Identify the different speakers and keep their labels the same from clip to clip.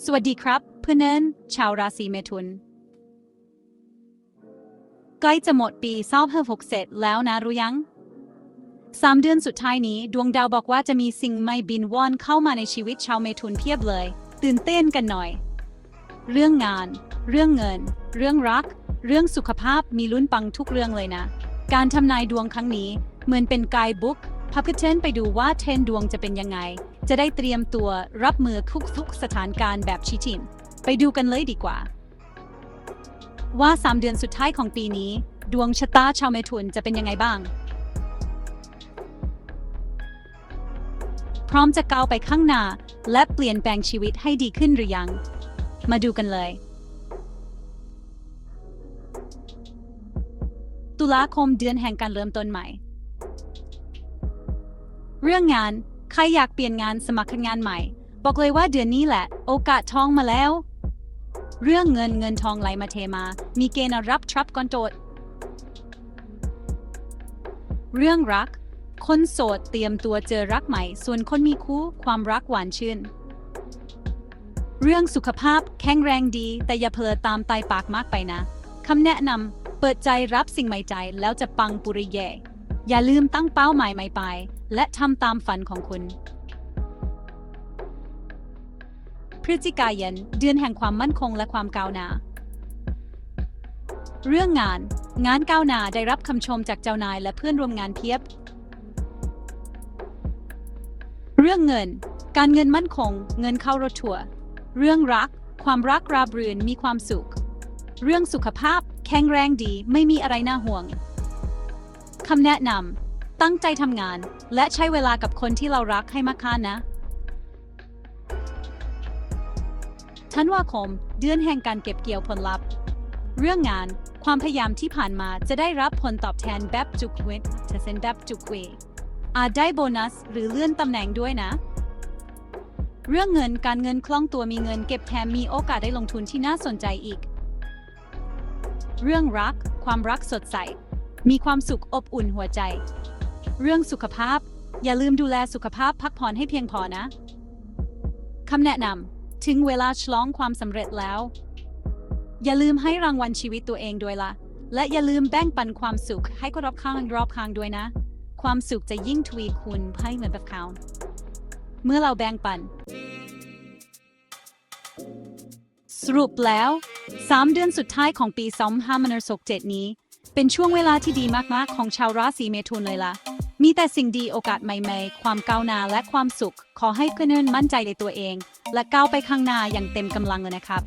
Speaker 1: สวัสดีครับ เพื่อนเนินชาวราศีเมถุน ใกล้จะหมดปีเศร้าเพิ่หกเสร็จแล้วนะรู้ยังสามเดือนสุดท้ายนี้ดวงดาวบอกว่าจะมีสิ่งไม่บินว่อนเข้ามาในชีวิตชาวเมถุนเพียบเลย ตื่นเต้นกันหน่อย เรื่องงาน เรื่องเงิน เรื่องรัก เรื่องสุขภาพมีลุ้นปังทุกเรื่องเลยนะ การทำนายดวงครั้งนี้เหมือนเป็นไกด์บุ๊กพับกเทนไปดูว่าเทรนดวงจะเป็นยังไง จะได้เตรียมตัวรับมือทุกทุกสถานการณ์แบบชิชินไปดูกันเลยดีกว่า ว่า 3 เดือนสุดท้ายของปีนี้ ดวงชะตาชาวเมถุนจะเป็นยังไงบ้าง พร้อมจะก้าวไปข้างหน้า และเปลี่ยนแปลงชีวิตให้ดีขึ้นหรือยัง มาดูกันเลย ตุลาคมเดือนแห่งการเริ่มต้นใหม่ เรื่องงาน ใครอยากเปลี่ยนงานสมัครงานใหม่ บอกเลยว่าเดือนนี้แหละ โอกาสทองมาแล้ว เรื่องเงินเงินทองไหลมาเทมา มีเกณฑ์รับทรัพย์ก่อนโจทย์เรื่องรัก คนโสดเตรียมตัวเจอรักใหม่ ส่วนคนมีคู่ความรักหวานชื่น เรื่องสุขภาพแข็งแรงดี แต่อย่าเพลอตามไตปากมากไปนะคำแนะนำเปิดใจรับสิ่งใหม่ใจแล้วจะปังปุริเย่ อย่าลืมตั้งเป้าหมายใหม่ไป และทำตามฝันของคุณ พฤศจิกายนเดือนแห่งความมั่นคงและความก้าวหน้า เรื่องงาน งานก้าวหน้าได้รับคำชมจากเจ้านายและเพื่อนร่วมงานเพียบ เรื่องเงิน การเงินมั่นคง เงินเข้ารถทัวร์เรื่องรัก ความรักราบรื่นมีความสุข เรื่องสุขภาพ แข็งแรงดีไม่มีอะไรน่าห่วงำแนะนำตั้งใจทำงาน และใช้เวลากับคนที่เรารักให้มากค่านะธันวาคม เดือนแห่งการเก็บเกี่ยวผลลัพธ์ เรื่องงานความพยายามที่ผ่านมาจะได้รับผลตอบแทนแบบจุกเวทจะเซ็นแบบจุกเวอาจได้โบนัสหรือเลื่อนตำแหน่งด้วยนะ เรื่องเงินการเงินคล่องตัวมีเงินเก็บแถมมีโอกาสได้ลงทุนที่น่าสนใจอีก เรื่องรัก ความรักสดใส มีความสุขอบอุ่นหัวใจ เรื่องสุขภาพ อย่าลืมดูแลสุขภาพพักผ่อนให้เพียงพอนะคำแนะนำถึงเวลาฉลองความสำเร็จแล้ว อย่าลืมให้รางวัลชีวิตตัวเองด้วยละและอย่าลืมแบ่งปันความสุขให้คนรอบข้างรอบข้างด้วยนะ ความสุขจะยิ่งทวีคูณให้เหมือนแบบเขาเมื่อเราแบ่งปัน สรุปแล้ว 3 เดือนสุดท้ายของปี 2567 นี้ เป็นช่วงเวลาที่ดีมากๆ ของชาวราศีเมถุนเลยล่ะ มีแต่สิ่งดีโอกาสใหม่ๆ ความก้าวหน้าและความสุข ขอให้เพื่อนมั่นใจในตัวเอง และก้าวไปข้างหน้าอย่างเต็มกำลังเลยนะครับ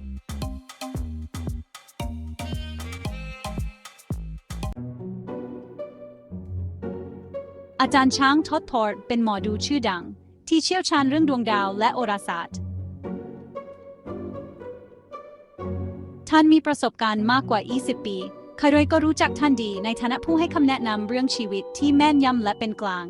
Speaker 1: อาจารย์ช้างทดพอร์ตเป็นหมอดูชื่อดัง ที่เชี่ยวชาญเรื่องดวงดาวและโหราศาสตร์ ท่านมีประสบการณ์มากกว่า 20 ปี ใครๆก็รู้จักท่านดีในฐานะผู้ให้คำแนะนำเรื่องชีวิตที่แม่นยำและเป็นกลาง